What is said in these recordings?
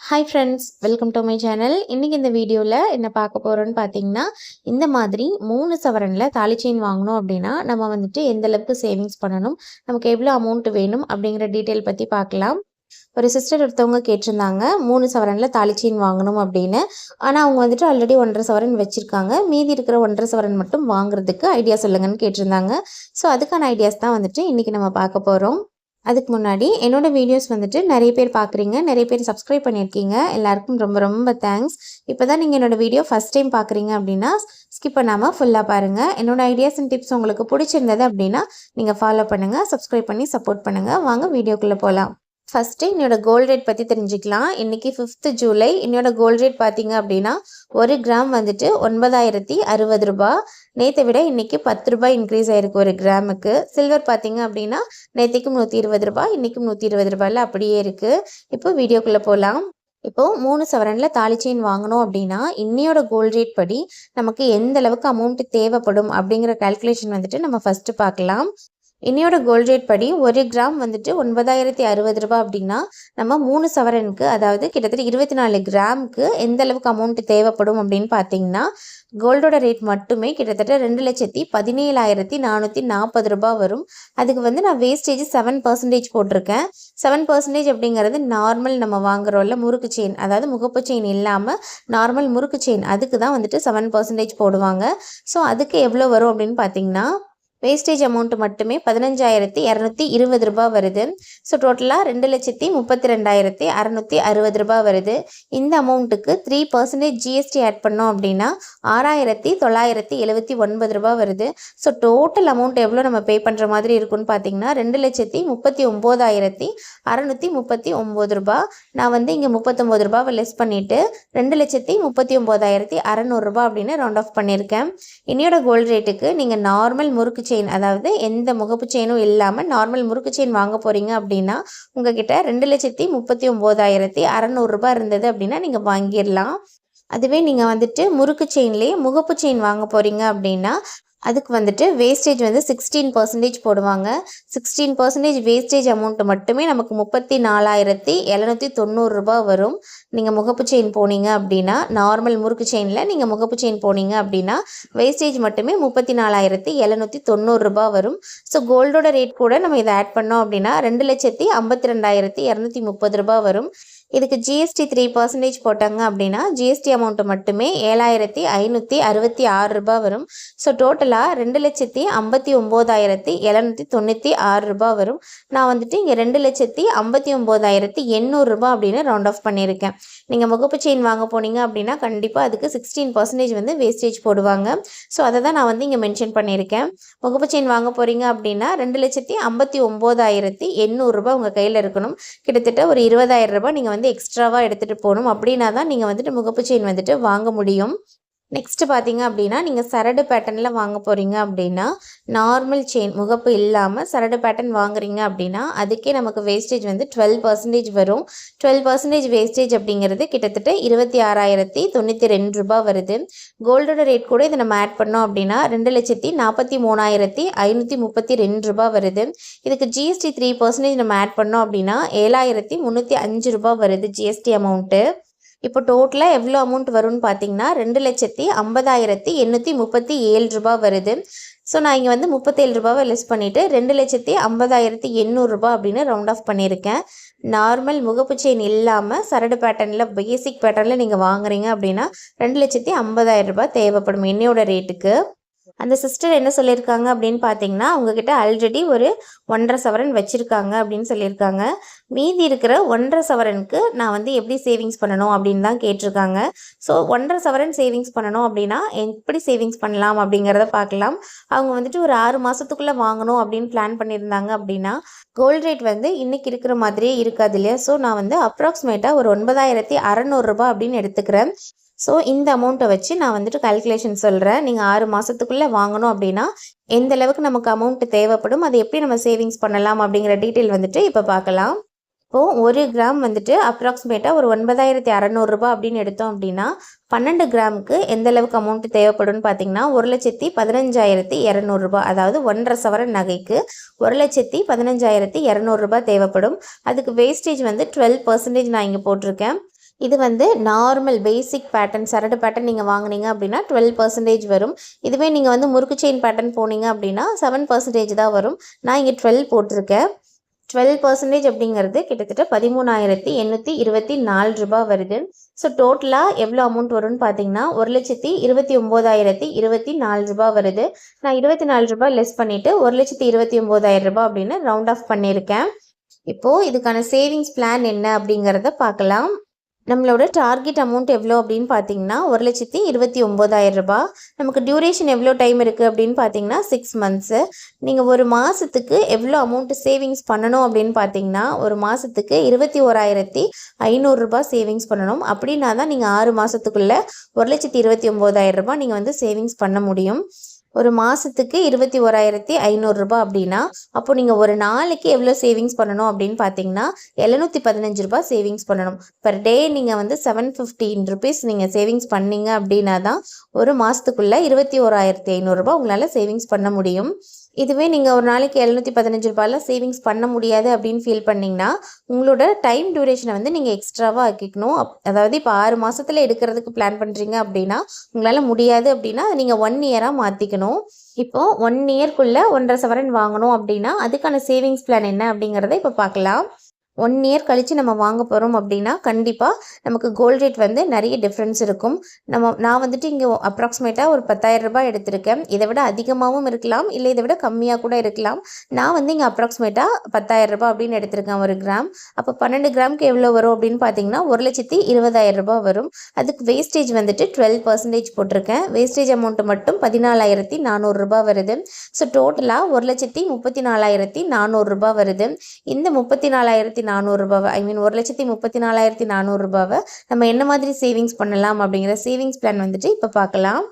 Hi friends welcome to my channel இன்றைக்கி இந்த வீடியோவில் என்ன பார்க்க போகிறோன்னு பார்த்தீங்கன்னா இந்த மாதிரி மூணு சவரனில் தாலி செயின் வாங்கணும் அப்படின்னா நம்ம வந்துட்டு எந்த அளவுக்கு சேவிங்ஸ் பண்ணணும் நமக்கு எவ்வளோ அமௌண்ட் வேணும் அப்படிங்கிற டீட்டெயில் பற்றி பார்க்கலாம். ஒரு சிஸ்டர் ஒருத்தவங்க கேட்டிருந்தாங்க மூணு சவரனில் தாலி செயின் வாங்கணும் அப்படின்னு. ஆனால் அவங்க வந்துட்டு ஆல்ரெடி ஒன்றரை சவரன் வச்சுருக்காங்க. மீதி இருக்கிற ஒன்றரை சவரன் மட்டும் வாங்குறதுக்கு ஐடியா சொல்லுங்கன்னு கேட்டிருந்தாங்க. ஸோ அதுக்கான ஐடியாஸ் தான் வந்துட்டு இன்றைக்கி நம்ம பார்க்க போகிறோம் அதுக்கு முன்னாடி என்னோடய வீடியோஸ் வந்துட்டு நிறைய பேர் பார்க்குறீங்க நிறைய பேர் சப்ஸ்கிரைப் பண்ணியிருக்கீங்க. எல்லாருக்கும் ரொம்ப ரொம்ப தேங்க்ஸ் இப்போ தான் நீங்கள் என்னோட வீடியோ ஃபஸ்ட் டைம் பார்க்குறீங்க அப்படின்னா ஸ்கிப் பண்ணாமல் ஃபுல்லாக பாருங்கள் என்னோடய ஐடியாஸ் அண்ட் டிப்ஸ் உங்களுக்கு பிடிச்சிருந்தது அப்படின்னா நீங்கள் ஃபாலோ பண்ணுங்கள் சப்ஸ்கிரைப் பண்ணி சப்போர்ட் பண்ணுங்கள் வாங்க வீடியோக்குள்ளே போகலாம் ஃபஸ்ட்டு என்னோட கோல்ட் ரேட் பற்றி தெரிஞ்சுக்கலாம். இன்றைக்கி ஃபிஃப்த்து ஜூலை. என்னோட கோல்ட் ரேட் பார்த்தீங்க அப்படின்னா ஒரு கிராம் வந்துட்டு ஒன்பதாயிரத்தி அறுபது ரூபா. நேற்றை விட இன்றைக்கி பத்து ரூபாய் இன்க்ரீஸ் ஆயிருக்கு ஒரு கிராமுக்கு சில்வர் பார்த்தீங்க அப்படின்னா நேற்றுக்கும் நூற்றி இருபது ரூபாய் இன்றைக்கும் நூற்றி இருபது ரூபாயில் அப்படியே இருக்குது இப்போ வீடியோக்குள்ளே போகலாம் இப்போது மூணு சவரனில் தாலி செயின் வாங்கணும் அப்படின்னா இன்னையோட கோல்ட் ரேட் படி நமக்கு எந்த அளவுக்கு அமௌண்ட் தேவைப்படும் அப்படிங்கிற கால்குலேஷன் வந்துட்டு நம்ம ஃபஸ்ட்டு பார்க்கலாம். இன்னையோட கோல்ட் ரேட் படி ஒரு கிராம் வந்துட்டு ஒன்பதாயிரத்தி அறுபது ரூபாய் அப்படின்னா நம்ம மூணு சவரனுக்கு அதாவது கிட்டத்தட்ட இருபத்தி நாலு கிராமுக்கு எந்த அளவுக்கு அமௌண்ட் தேவைப்படும் அப்படின்னு பார்த்தீங்கன்னா கோல்டோட ரேட் மட்டுமே கிட்டத்தட்ட ரெண்டு லட்சத்தி பதினேழாயிரத்தி நானூற்றி நாற்பது ரூபாய் வரும். அதுக்கு வந்து நான் வேஸ்டேஜ் செவன் பர்சன்டேஜ் போட்டிருக்கேன். செவன் பர்சன்டேஜ் அப்படிங்கிறது நார்மல் நம்ம வாங்குறோம்ல முறுக்கு செயின் அதாவது முகப்பு செயின் இல்லாமல் நார்மல் முறுக்கு செயின் அதுக்கு தான் வந்துட்டு செவன் பர்சன்டேஜ் போடுவாங்க. ஸோ அதுக்கு எவ்வளோ வரும் அப்படின்னு பார்த்தீங்கன்னா வேஸ்டேஜ் அமௌண்ட் மட்டுமே பதினஞ்சாயிரத்தி இரநூத்தி இருபது ரூபாய் வருது. ஸோ டோட்டலாக ரெண்டு லட்சத்தி முப்பத்தி ரெண்டாயிரத்தி அறநூற்றி அறுபது ரூபாய் வருது. இந்த அமௌண்ட்டுக்கு த்ரீ பர்சன்டேஜ் ஜிஎஸ்டி ஆட் பண்ணோம் அப்படின்னா ஆறாயிரத்தி தொள்ளாயிரத்தி எழுபத்தி ஒன்பது ரூபாய் வருது. ஸோ டோட்டல் அமௌண்ட் எவ்வளோ நம்ம பே பண்ணுற மாதிரி இருக்குன்னு பார்த்தீங்கன்னா ரெண்டு லட்சத்தி முப்பத்தி ஒம்போதாயிரத்தி அறநூற்றி முப்பத்தி ஒம்பது ரூபாய் நான் வந்து இங்கே முப்பத்தொம்போது ரூபாவை லெஸ் பண்ணிவிட்டு ரெண்டு லட்சத்தி முப்பத்தி ஒம்போதாயிரத்தி அறநூறுரூபா அப்படின்னு ரவுண்ட் ஆஃப் பண்ணியிருக்கேன். இன்னையோட கோல்டு ரேட்டுக்கு நீங்கள் நார்மல் முறுக்கு செயின் அதாவது எந்த முகப்பு செயினும் இல்லாமல் நார்மல் முறுக்கு செயின் வாங்க போகிறீங்க அப்படின்னா உங்ககிட்ட ரெண்டு லட்சத்தி முப்பத்தி ஒம்போதாயிரத்தி அறநூறுரூபா இருந்தது அப்படின்னா நீங்கள் வாங்கிடலாம். அதுவே நீங்கள் வந்துட்டு முறுக்கு செயின்லேயே முகப்பு செயின் வாங்க போகிறீங்க அப்படின்னா அதுக்கு வந்துட்டு வேஸ்டேஜ் வந்து சிக்ஸ்டீன் பர்சன்டேஜ் போடுவாங்க. சிக்ஸ்டீன் பர்சன்டேஜ் வேஸ்டேஜ் அமௌண்ட் மட்டுமே நமக்கு முப்பத்தி நாலாயிரத்தி எழுநூற்றி தொண்ணூறுரூபா வரும். நீங்கள் முகப்பு செயின் போனீங்க அப்படின்னா நார்மல் முறுக்கு செயினில் நீங்கள் முகப்பு செயின் போனீங்க அப்படின்னா வேஸ்டேஜ் மட்டுமே முப்பத்தி நாலாயிரத்தி எழுநூற்றி தொண்ணூறுரூபா வரும். ஸோ கோல்டோட ரேட் கூட நம்ம இதை ஆட் பண்ணோம் அப்படின்னா ரெண்டு லட்சத்தி ஐம்பத்தி ரெண்டாயிரத்தி இரநூத்தி முப்பது ரூபா வரும். இதுக்கு ஜிஎஸ்டி த்ரீ பர்சன்டேஜ் போட்டாங்க அப்படின்னா ஜிஎஸ்டி அமௌண்ட்டு மட்டுமே ஏழாயிரத்தி ஐநூற்றி அறுபத்தி ஆறு ரூபாய் வரும். ஸோ டோட்டல் டோட்டலாக ரெண்டு லட்சத்தி ஐம்பத்தி ஒம்போதாயிரத்தி எழுநூற்றி தொண்ணூற்றி ஆறு ரூபாய் வரும். நான் வந்துட்டு இங்கே ரெண்டு லட்சத்தி ஐம்பத்தி ஒம்போதாயிரத்தி எண்ணூறுரூபா அப்படின்னு ரவுண்ட் ஆஃப் பண்ணியிருக்கேன். நீங்கள் முகப்பு செயின் வாங்க போனீங்க அப்படின்னா கண்டிப்பாக அதுக்கு சிக்ஸ்டீன் பர்சன்டேஜ் வந்து வேஸ்டேஜ் போடுவாங்க. ஸோ அதை தான் நான் வந்து இங்கே மென்ஷன் பண்ணியிருக்கேன். முகப்பு செயின் வாங்க போகிறீங்க அப்படின்னா ரெண்டு லட்சத்தி ஐம்பத்தி ஒம்போதாயிரத்தி எண்ணூறுரூபா உங்கள் கையில் இருக்கணும். கிட்டத்தட்ட ஒரு இருபதாயிரம் ரூபாய் நீங்கள் வந்து எக்ஸ்ட்ராவாக எடுத்துகிட்டு போகணும். அப்படின்னா தான் நீங்கள் வந்துட்டு முகப்பு செயின் வந்துட்டு வாங்க முடியும். நெக்ஸ்ட்டு பார்த்தீங்க அப்படின்னா நீங்கள் சரடு பேட்டர்னில் வாங்க போகிறீங்க அப்படின்னா நார்மல் செயின் முகப்பு இல்லாமல் சரடு பேட்டர்ன் வாங்குறீங்க அப்படின்னா அதுக்கே நமக்கு வேஸ்டேஜ் வந்து டுவெல் பர்சன்டேஜ் வரும். டுவெல் பர்சன்டேஜ் வேஸ்டேஜ் அப்படிங்கிறது கிட்டத்தட்ட இருபத்தி ஆறாயிரத்தி தொண்ணூற்றி ரெண்டு ரூபாய் வருது. கோல்டோட ரேட் கூட இதை நம்ம ஆட் பண்ணோம் அப்படின்னா ரெண்டு லட்சத்தி நாற்பத்தி மூணாயிரத்தி ஐநூற்றி முப்பத்தி ரெண்டு ரூபாய் வருது. இதுக்கு ஜிஎஸ்டி த்ரீ பர்சன்டேஜ் நம்ம ஆட் பண்ணோம் அப்படின்னா ஏழாயிரத்தி முந்நூற்றி அஞ்சு ரூபாய் வருது ஜிஎஸ்டி அமௌண்ட்டு இப்போ டோட்டலாக எவ்வளோ அமௌண்ட் வரும்னு பார்த்தீங்கன்னா ரெண்டு லட்சத்தி ஐம்பதாயிரத்தி எண்ணூற்றி முப்பத்தி ஏழு ரூபா வருது. ஸோ நான் இங்கே வந்து முப்பத்தேழு ரூபாவை லெஸ் பண்ணிவிட்டு ரெண்டு லட்சத்தி ஐம்பதாயிரத்தி எண்ணூறுரூபா அப்படின்னு ரவுண்ட் ஆஃப் பண்ணியிருக்கேன். நார்மல் முகப்பு செயின் இல்லாமல் சரடு பேட்டர்னில் பேசிக் பேட்டர்னில் நீங்கள் வாங்குறீங்க அப்படின்னா ரெண்டு லட்சத்தி ஐம்பதாயிரம் ரூபாய் தேவைப்படும் என்னையோட ரேட்டுக்கு அந்த சிஸ்டர் என்ன சொல்லியிருக்காங்க அப்படின்னு பார்த்தீங்கன்னா அவங்கக்கிட்ட ஆல்ரெடி ஒரு ஒன்றரை சவரன் வச்சுருக்காங்க அப்படின்னு சொல்லியிருக்காங்க. மீதி இருக்கிற ஒன்றரை சவரனுக்கு நான் வந்து எப்படி சேவிங்ஸ் பண்ணணும் அப்படின்னு தான் கேட்டிருக்காங்க. ஸோ ஒன்றரை சவரன் சேவிங்ஸ் பண்ணணும் அப்படின்னா எப்படி சேவிங்ஸ் பண்ணலாம் அப்படிங்கிறத பார்க்கலாம். அவங்க வந்துட்டு ஒரு ஆறு மாதத்துக்குள்ளே வாங்கணும் அப்படின்னு பிளான் பண்ணியிருந்தாங்க அப்படின்னா கோல்டு ரேட் வந்து இன்றைக்கி இருக்கிற மாதிரியே இருக்காது இல்லையா? ஸோ நான் வந்து அப்ராக்சிமேட்டாக ஒரு ஒன்பதாயிரத்தி அறநூறுரூபா அப்படின்னு எடுத்துக்கிறேன். ஸோ இந்த அமௌண்ட்டை வச்சு நான் வந்துட்டு கால்குலேஷன் சொல்கிறேன் நீங்கள் ஆறு மாதத்துக்குள்ளே வாங்கணும் அப்படின்னா எந்த அளவுக்கு நமக்கு அமௌண்ட் தேவைப்படும் அதை எப்படி நம்ம சேவிங்ஸ் பண்ணலாம் அப்படிங்கிற டீட்டெயில் வந்துட்டு இப்போ பார்க்கலாம். இப்போது ஒரு கிராம் வந்துட்டு அப்ராக்சிமேட்டாக ஒரு ஒன்பதாயிரத்தி அறநூறுரூபா அப்படின்னு எடுத்தோம் அப்படின்னா பன்னெண்டு கிராமுக்கு எந்த அளவுக்கு அமௌண்ட் தேவைப்படும்னு பார்த்தீங்கன்னா ஒரு லட்சத்தி பதினஞ்சாயிரத்தி இரநூறுபா அதாவது ஒன்றரை சவரன் நகைக்கு ஒரு லட்சத்தி பதினஞ்சாயிரத்தி இரநூறுபா தேவைப்படும். அதுக்கு வேஸ்டேஜ் வந்து டுவெல் பர்சன்டேஜ் நான் இங்கே போட்டிருக்கேன். இது வந்து நார்மல் பேசிக் பேட்டர்ன் சரடு பேட்டர்ன் நீங்கள் வாங்குனீங்க அப்படின்னா டுவெல் பர்சன்டேஜ் வரும். இதுவே நீங்கள் வந்து முறுக்கு செயின் பேட்டர்ன் போனீங்க அப்படின்னா செவன் பர்சன்டேஜ் தான் வரும். நான் இங்கே டுவெல் போட்டிருக்கேன். டுவெல் பர்சன்டேஜ் அப்படிங்கிறது கிட்டத்தட்ட பதிமூணாயிரத்தி எண்ணூற்றி இருபத்தி நாலு ரூபாய் வருது. ஸோ டோட்டலாக எவ்வளோ அமௌண்ட் வரும்னு பார்த்தீங்கன்னா ஒரு லட்சத்தி இருபத்தி ஒம்போதாயிரத்தி இருபத்தி நாலு ரூபாய் வருது. நான் இருபத்தி நாலு ரூபாய் லெஸ் பண்ணிவிட்டு ஒரு லட்சத்தி இருபத்தி ஒம்போதாயிரம் ரூபாய் அப்படின்னு ரவுண்ட் ஆஃப் பண்ணியிருக்கேன். இப்போது இதுக்கான சேவிங்ஸ் பிளான் என்ன அப்படிங்கிறத பார்க்கலாம். நம்மளோட டார்கெட் அமௌண்ட் எவ்வளோ அப்படின்னு பார்த்தீங்கன்னா ஒரு லட்சத்தி இருபத்தி ஒம்போதாயிரம் ரூபாய். நமக்கு டியூரேஷன் எவ்வளோ டைம் இருக்குது அப்படின்னு பார்த்தீங்கன்னா சிக்ஸ் மந்த்ஸு நீங்கள் ஒரு மாதத்துக்கு எவ்வளோ அமௌண்ட்டு சேவிங்ஸ் பண்ணணும் அப்படின்னு பார்த்தீங்கன்னா ஒரு மாதத்துக்கு இருபத்தி ஓராயிரத்தி ஐநூறுரூபா சேவிங்ஸ் பண்ணணும். அப்படின்னா தான் நீங்கள் ஆறு மாதத்துக்குள்ளே ஒரு லட்சத்தி இருபத்தி ஒம்போதாயிரம் ரூபாய் நீங்கள் வந்து சேவிங்ஸ் பண்ண முடியும். ஒரு மாதத்துக்கு இருபத்தி ஓராயிரத்தி ஐநூறுரூபா அப்படின்னா அப்போ நீங்கள் ஒரு நாளைக்கு எவ்வளோ சேவிங்ஸ் பண்ணணும் அப்படின்னு பார்த்தீங்கன்னா எழுநூற்றி பதினஞ்சு ரூபா சேவிங்ஸ் பண்ணணும். பர் டே நீங்கள் வந்து செவன் ஃபிஃப்டீன் ருபீஸ் நீங்கள் சேவிங்ஸ் பண்ணீங்க அப்படின்னா தான் ஒரு மாதத்துக்குள்ளே இருபத்தி ஓராயிரத்தி ஐநூறுரூபா உங்களால் சேவிங்ஸ் பண்ண முடியும். இதுவே நீங்கள் ஒரு நாளைக்கு எழுநூற்றி பதினஞ்சு ரூபாயில் சேவிங்ஸ் பண்ண முடியாது அப்படின்னு ஃபீல் பண்ணிங்கன்னா உங்களோட டைம் டியூரேஷனை வந்து நீங்கள் எக்ஸ்ட்ராவாக ஆக்கிக்கணும். அதாவது இப்போ ஆறு மாதத்தில் எடுக்கிறதுக்கு பிளான் பண்ணுறீங்க அப்படின்னா உங்களால் முடியாது அப்படின்னா நீங்கள் ஒன் இயராக மாற்றிக்கணும் இப்போது ஒன் இயர்க்குள்ளே ஒன்றரை சவரன் வாங்கணும் அப்படின்னா அதுக்கான சேவிங்ஸ் பிளான் என்ன அப்படிங்கிறத இப்போ பார்க்கலாம். ஒன் இயர் கழித்து நம்ம வாங்க போகிறோம் அப்படின்னா கண்டிப்பாக நமக்கு கோல்ட் ரேட் வந்து நிறைய டிஃப்ரென்ஸ் இருக்கும். நம்ம நான் வந்துட்டு இங்கே அப்ராக்சிமேட்டாக ஒரு பத்தாயிரம் ரூபாய் எடுத்திருக்கேன். இதை விட அதிகமாகவும் இருக்கலாம். இல்லை இதை விட கம்மியாக கூட இருக்கலாம். நான் வந்து இங்கே அப்ராக்சிமேட்டாக பத்தாயிரம் ரூபாய் அப்படின்னு எடுத்திருக்கேன் ஒரு கிராம் அப்போ பன்னெண்டு கிராமுக்கு எவ்வளோ வரும் அப்படின்னு பார்த்தீங்கன்னா ஒரு லட்சத்தி இருபதாயிரம் ரூபாய் வரும். அதுக்கு வேஸ்டேஜ் வந்துட்டு டுவெல் பர்சன்டேஜ் போட்டிருக்கேன். வேஸ்டேஜ் அமௌண்ட்டு மட்டும் பதினாலாயிரத்தி நானூறுரூபா வருது. ஸோ டோட்டலாக ஒரு லட்சத்தி முப்பத்தி நாலாயிரத்தி நானூறுரூபா வருது. இந்த முப்பத்தி நாலாயிரத்தி நானூறுரூபாவை ஐ மீன் ஒரு லட்சத்தி முப்பத்தி நாலாயிரத்தி நானூறுரூபாவை நம்ம என்ன மாதிரி சேவிங்ஸ் பண்ணலாம் அப்படிங்கிற சேவிங்ஸ் பிளான் வந்துட்டு இப்போ பார்க்கலாம்.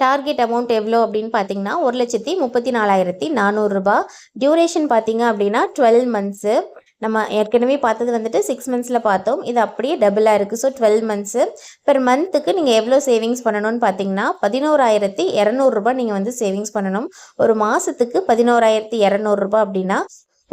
டார்கெட் அமௌண்ட் எவ்வளோ அப்படின்னு பார்த்தீங்கன்னா ஒரு லட்சத்தி முப்பத்தி நாலாயிரத்தி நானூறுரூபா. டியூரேஷன் பார்த்தீங்க அப்படின்னா டுவெல் மந்த்ஸு நம்ம ஏற்கனவே பார்த்தது வந்துட்டு சிக்ஸ் மந்த்ஸில் பார்த்தோம். இது அப்படியே டபுளாக இருக்குது ஸோ டுவெல் மந்த்ஸு பெர் மந்த்துக்கு நீங்கள் எவ்வளோ சேவிங்ஸ் பண்ணணும்னு பார்த்தீங்கன்னா பதினோராயிரத்தி இரநூறுபா நீங்கள் வந்து சேவிங்ஸ் பண்ணணும். ஒரு மாதத்துக்கு பதினோராயிரத்தி இரநூறுபா அப்படின்னா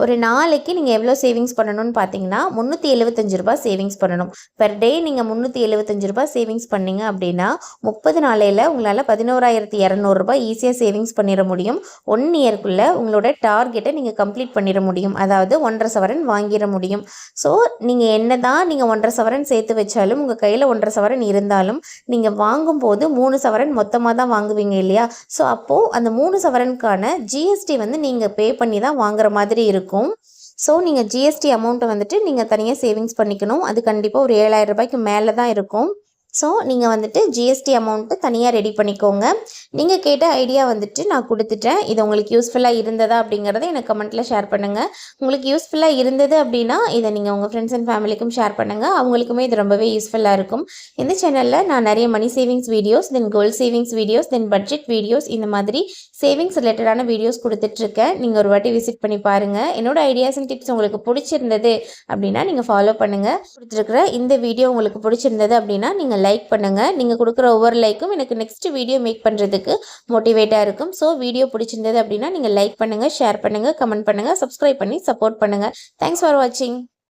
ஒரு நாளைக்கு நீங்கள் எவ்வளோ சேவிங்ஸ் பண்ணணும்னு பார்த்தீங்கன்னா முந்நூற்றி எழுபத்தஞ்சு ரூபா சேவிங்ஸ் பண்ணணும். பெர் டே நீங்கள் முந்நூற்றி எழுபத்தஞ்சு ரூபா சேவிங்ஸ் பண்ணீங்க அப்படின்னா முப்பது நாளையில் உங்களால் பதினோராயிரத்தி இரநூறுபா ஈஸியாக சேவிங்ஸ் பண்ணிட முடியும். ஒன் இயர்க்குள்ளே உங்களோட டார்கெட்டை நீங்கள் கம்ப்ளீட் பண்ணிட முடியும். அதாவது ஒன்றரை சவரன் வாங்கிட முடியும். ஸோ நீங்கள் என்ன தான் நீங்கள் ஒன்றரை சவரன் சேர்த்து வச்சாலும் உங்கள் கையில் ஒன்றரை சவரன் இருந்தாலும் நீங்கள் வாங்கும்போது மூணு சவரன் மொத்தமாக தான் வாங்குவீங்க இல்லையா? ஸோ அப்போது அந்த மூணு சவரனுக்கான ஜிஎஸ்டி வந்து நீங்கள் பே பண்ணி தான் வாங்குற மாதிரி இருக்கும். இருக்கும். ஸோ நீங்கள் ஜிஎஸ்டி அமௌண்ட்டை வந்துட்டு நீங்கள் தனியாக சேவிங்ஸ் பண்ணிக்கணும். அது கண்டிப்பாக ஒரு ஏழாயிரம் ரூபாய்க்கு மேலே தான் இருக்கும். ஸோ நீங்கள் வந்துட்டு ஜிஎஸ்டி அமௌண்ட்டு தனியாக ரெடி பண்ணிக்கோங்க. நீங்கள் கேட்ட ஐடியா வந்துட்டு நான் கொடுத்துட்டேன். இது உங்களுக்கு யூஸ்ஃபுல்லாக இருந்ததா அப்படிங்கிறத எனக்கு கமெண்ட்டில் ஷேர் பண்ணுங்கள் உங்களுக்கு யூஸ்ஃபுல்லாக இருந்தது அப்படின்னா இதை நீங்கள் உங்கள் ஃப்ரெண்ட்ஸ் அண்ட் ஃபேமிலிக்கும் ஷேர் பண்ணுங்கள் அவங்களுக்குமே இது ரொம்பவே யூஸ்ஃபுல்லாக இருக்கும். இந்த சேனலில் நான் நிறைய money savings videos then gold savings videos then budget videos இந்த மாதிரி சேவிங்ஸ் ரிலேட்டடான வீடியோஸ் கொடுத்துட்ருக்கேன். நீங்கள் ஒரு வாட்டி விசிட் பண்ணி பாருங்கள் என்னோடய ஐடியாஸ் அண்ட் டிப்ஸ் உங்களுக்கு பிடிச்சிருந்தது அப்படின்னா நீங்கள் ஃபாலோ பண்ணுங்கள் கொடுத்துருக்குற இந்த வீடியோ உங்களுக்கு பிடிச்சிருந்தது அப்படின்னா நீங்கள் லைக் பண்ணுங்கள் நீங்கள் கொடுக்குற ஒவ்வொரு லைக்கும் எனக்கு நெக்ஸ்ட் வீடியோ மேக் பண்ணுறதுக்கு மோட்டிவேட்டாக இருக்கும். ஸோ வீடியோ பிடிச்சிருந்தது அப்படின்னா நீங்கள் லைக் பண்ணுங்கள் ஷேர் பண்ணுங்கள் கமெண்ட் பண்ணுங்கள் சப்ஸ்கிரைப் பண்ணி சப்போர்ட் பண்ணுங்கள் தேங்க்ஸ் ஃபார் வாட்சிங்